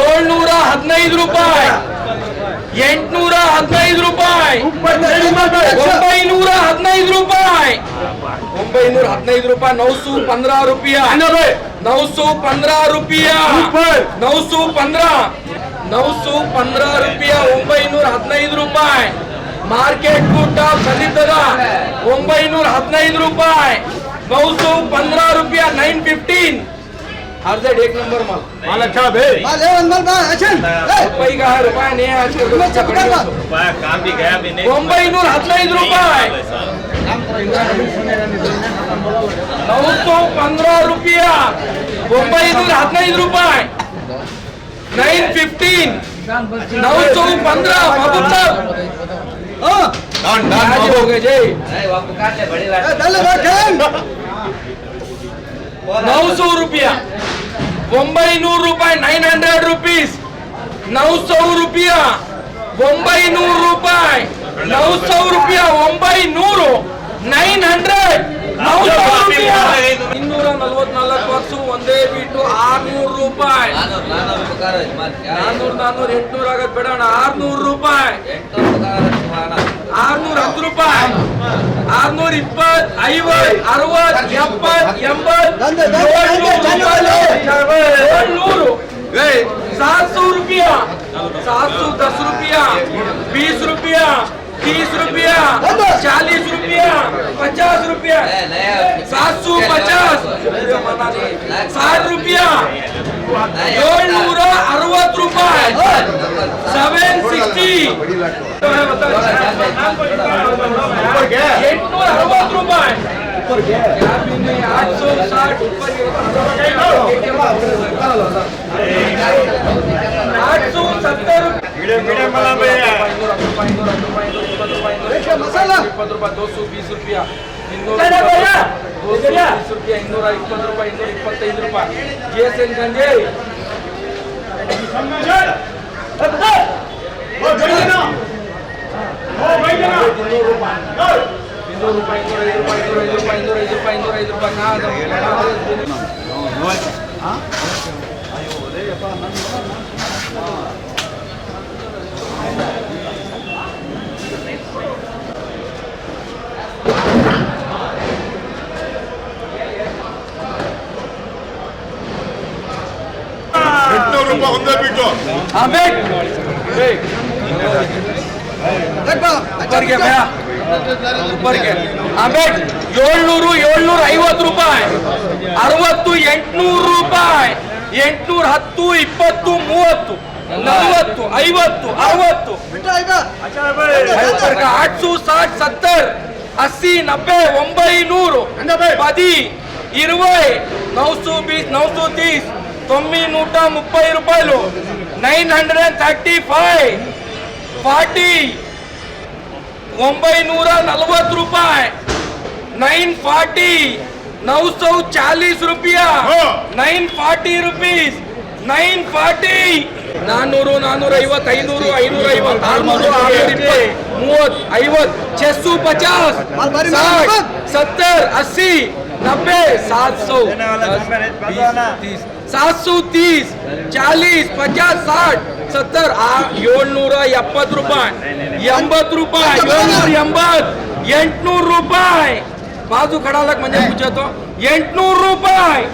ಏಳ್ನೂರ ಹದಿನೈದು ರೂಪಾಯಿ. ಎಂಟ್ನೂರ ಹದಿನೈದು ರೂಪಾಯಿ. ಒಂಬೈನೂರ ಹದಿನೈದು ರೂಪಾಯಿ. ಒಂಬೈನೂರ ಹದಿನೈದು ರೂಪಾಯಿ. ನೌಸು ಪಂದ್ರ ರೂಪಾಯಿ. ನೌಸು ಪಂದ್ರ ರೂಪಾಯಿ. ನೌಸು ಪಂದ್ರ. ನೌಸು ಪಂದ್ರ ರೂಪಾಯಿ. ಒಂಬೈನೂರ ಹದಿನೈದು ರೂಪಾಯಿ. ಮಾರ್ಕೆಟ್ ಕೂಟ ಸಲ್ಲಿದ್ದದ ಒಂಬೈನೂರ ಹದಿನೈದು ರೂಪಾಯಿ. ನೌಸು ಪಂದ್ರ ರೂಪಾಯಿ ನೈನ್ ಫಿಫ್ಟೀನ್. હાર્ઝેડ એક નંબર માલ. માલ અચ્છા બે. માલ એ અનમલ બા અચન રૂપિયા કા રૂપિયા ને આ છે. તમે ચપકા મત બા કામ ભી ગયા ભી નહીં. મુંબઈ નું હાથલાઈ જ રૂપિયા. નવસો પંદર રૂપિયા. મુંબઈ નું હાથલાઈ રૂપિયા. Nine fifteen. નવસો પંદર. બાબુ નવસો રૂપિયા. ಒಂಬೈನೂರು ರೂಪಾಯಿ ನೈನ್ ಹಂಡ್ರೆಡ್ ರುಪೀಸ್ ನೌ ಸೌ ರೂಪಾಯ ಒಂಬೈನೂರು ರೂಪಾಯಿ. ನೌ ಸೌ ರೂಪಾಯ ಒಂಬೈನೂರು. ನೈನ್ ಹಂಡ್ರೆಡ್ ಇನ್ನೂರ ನಲ್ವತ್ನಾಲ್ಕು ವರ್ಷ ಒಂದೇ ಬಿಟ್ಟು ಆರ್ನೂರು ರೂಪಾಯಿ. ನಾನ್ನೂರು ನಾನ್ನೂರು ಎಂಟ್ನೂರ ಆಗದ್ ಬೇಡ ಅಣ್ಣ ಆರ್ನೂರು ರೂಪಾಯಿ. ಆರ್ನೂರ ಹತ್ತು ರೂಪಾಯಿ. ಆರ್ನೂರ ಇಪ್ಪತ್ ಐವತ್ ಅರವತ್ ಎಪ್ಪತ್ ಎಂಬತ್ बीस रुपया तीस रुपया चालीस रुपया पचास रुपया सात सौ पचास साठ रुपया अरवत रुपये सेवन सिक्सटी एटूर अरवत रुपये आठ सौ साठ रुपये ದೋಸು ಬೀಸ್ ರೂಪಾಯಿ ಇನ್ನೂರ ಸರಿ, ಭಯ್ಯ. ದೋಸು ಬೀಸ್ ರೂಪಾಯಿ ಇನ್ನೂರ ಇಪ್ಪತ್ತು ರೂಪಾಯಿ ಇನ್ನೂರ ಇಪ್ಪತ್ತೈದು ರೂಪಾಯಿ ಜಿ ಎಸ್ ಎನ್ ಗಂಜೆ ಇನ್ನೂರು ರೂಪಾಯಿ ಇನ್ನೂರು ರೂಪಾಯಿ ಇನ್ನೂರ ಐದು ರೂಪಾಯಿ ಇನ್ನೂರ ಐದು ರೂಪಾಯಿ ಇನ್ನೂರ ಐದು ರೂಪಾಯಿ ಇನ್ನೂರ ಐದು ರೂಪಾಯಿ ನಾ ಎಂಟ್ನೂರು ರೂಪಾಯಿ ಒಂದೇ ಬಿಟ್ಟು ರೂಪ ಒಂದೇ ಬಿಟ್ಟು ಆಮೇಲೆ ಏಳ್ನೂರು ಏಳ್ನೂರ ಐವತ್ತು ರೂಪಾಯಿ ಅರವತ್ತು ಎಂಟ್ನೂರು ರೂಪಾಯಿ ಎಂಟ್ನೂರ ಹತ್ತು ಇಪ್ಪತ್ತು ಮೂವತ್ತು ನಲವತ್ತು ಐವತ್ತು ಅರವತ್ತು ಆಟ್ಸು ಸಾಟ್ ಸತ್ತರ್ ಅಸ್ಸಿ ನಬ್ಬೆ ಒಂಬೈನೂರು ಪದಿ ಇರುವೈ ನೌಸು ಬೀಸ್ ನೌಸು ತೀಸ್ తొమ్మిది నూట ముప్పై రూపాయలు nine hundred thirty five forty ఒంబై నూర నలవత్ రూపాయి నైన్ ఫార్టీ నౌ సౌ చాలీస్ రూపాయ nine forty rupees nine forty ನಾನ್ನೂರು ನಾನ್ನೂರ ಐವತ್ತು ಐನೂರು ಐನೂರ ಐವತ್ತು ಆರ್ನೂರು ಆರ್ನೂರ ಇಪ್ಪತ್ತು ಮೂವತ್ತು ಐವತ್ತು ಚೆಸ್ಸು ಪಚಾಸ್ ಸತ್ತರ್ ಅಸ್ಸಿ ನಬ್ಬೆ ಸಾತ್ ಸೌ ಸಾತ್ ಸೌ ತೀಸ್ ಚಾಲೀಸ್ ಪಚಾಸ್ ಸಾಠ್ ಸತ್ತರ್ ಆ ಏಳ್ನೂರ ಎಪ್ಪತ್ತು ರೂಪಾಯಿ. ಎಂಬತ್ತು ರೂಪಾಯಿ ಏಳ್ನೂರ ಎಂಬತ್ತು ಎಂಟ್ನೂರು ರೂಪಾಯಿ. ಬಾಜು ಕಡಾಲಕ್ ಮಂಜೆ ಪೂಜಾತು ಎಂಟ್ನೂರು ರೂಪಾಯಿ.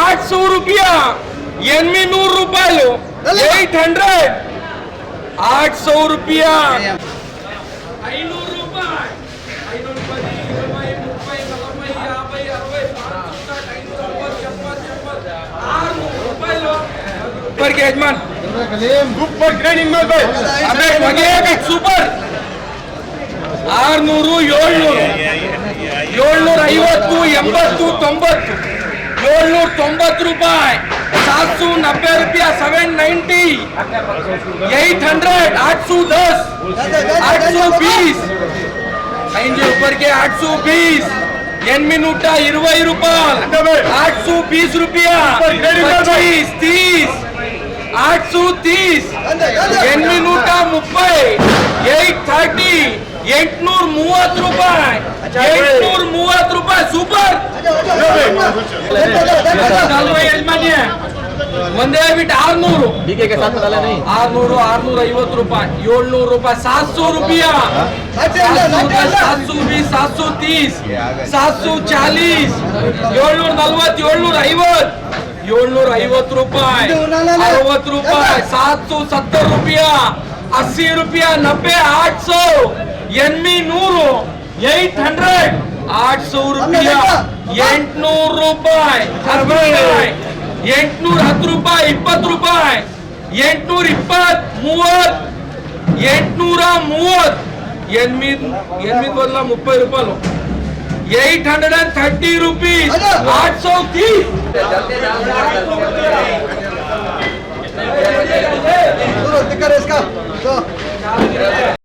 ಆಟ್ ಸೌ ರೂಪಾಯ. ఎనిమిది నూరు రూపాయలు ఎయిట్ హండ్రెడ్ ఆట్ సో రూపాయ ఐదు सुपर के यजमान। ಸೂಪರ್ ಟ್ರೈನಿಂಗ್ ಮಾಡ್ಬೇಕು ಆಮೇಲೆ ಒಗೆಯಬೇಕು ಸೂಪರ್ ಆರ್ನೂರು ಏಳ್ನೂರು ಏಳ್ನೂರ ಐವತ್ತು ಎಂಬತ್ತು ತೊಂಬತ್ತು सात सौ नब्बे रुपया सेवन नाइनटी एट हंड्रेड आठ सौ दस। आठ सौ बीस। ऐसी ऊपर के आठ सौ बीस। एनमी नूट इरव आठ सौ बीस रुपया। पच्चीस तीस। ಎಂಟ್ನೂರ ಮೂವತ್ತು ರೂಪಾಯಿ ಸೂಪರ್ ನಲ್ವೈ ಯಜಮಾನ್ಯ ಒಂದೇ ಬಿಟ್ಟು ಆರ್ನೂರು ಆರ್ನೂರು ಆರ್ನೂರ ಐವತ್ತು ರೂಪಾಯಿ ಏಳ್ನೂರು ರೂಪಾಯಿ ಸಾತ್ ಸौ रुपया सात सौ बीस सात सौ तीस सात सौ चालीस ಏಳ್ನೂರ ನಲ್ವತ್ತು ಏಳ್ನೂರ ಐವತ್ ಏಳ್ನೂರ ಐವತ್ತು ರೂಪಾಯಿ ಅರವತ್ತು ರೂಪಾಯಿ ಸಾತ್ ಸौ सत्तर रुपया अस्सी रुपया नब्बे आठ सौ ಎನ್ಮಿ ನೂರು ಏಟ್ ಹಂಡ್ರೆಡ್ ಆಟ್ ಸौ रुपया ಎಂಟ್ನೂರು ರೂಪಾಯಿ ಹತ್ತು ರೂಪಾಯಿ ಎಂಟ್ನೂರ ಹತ್ತು ರೂಪಾಯಿ ಇಪ್ಪತ್ತು ರೂಪಾಯಿ ಎಂಟ್ನೂರ ಇಪ್ಪತ್ ಮೂವತ್ ಎಂಟ್ನೂರ ಮೂವತ್ ಎನ್ಮಿದ್ ಎನ್ಮಿದ್ ಬದಲ ಮುಪ್ಪೈ ರೂಪಾಯಿ eight hundred and thirty rupees ಆಟ್ ಸौ तीस इसका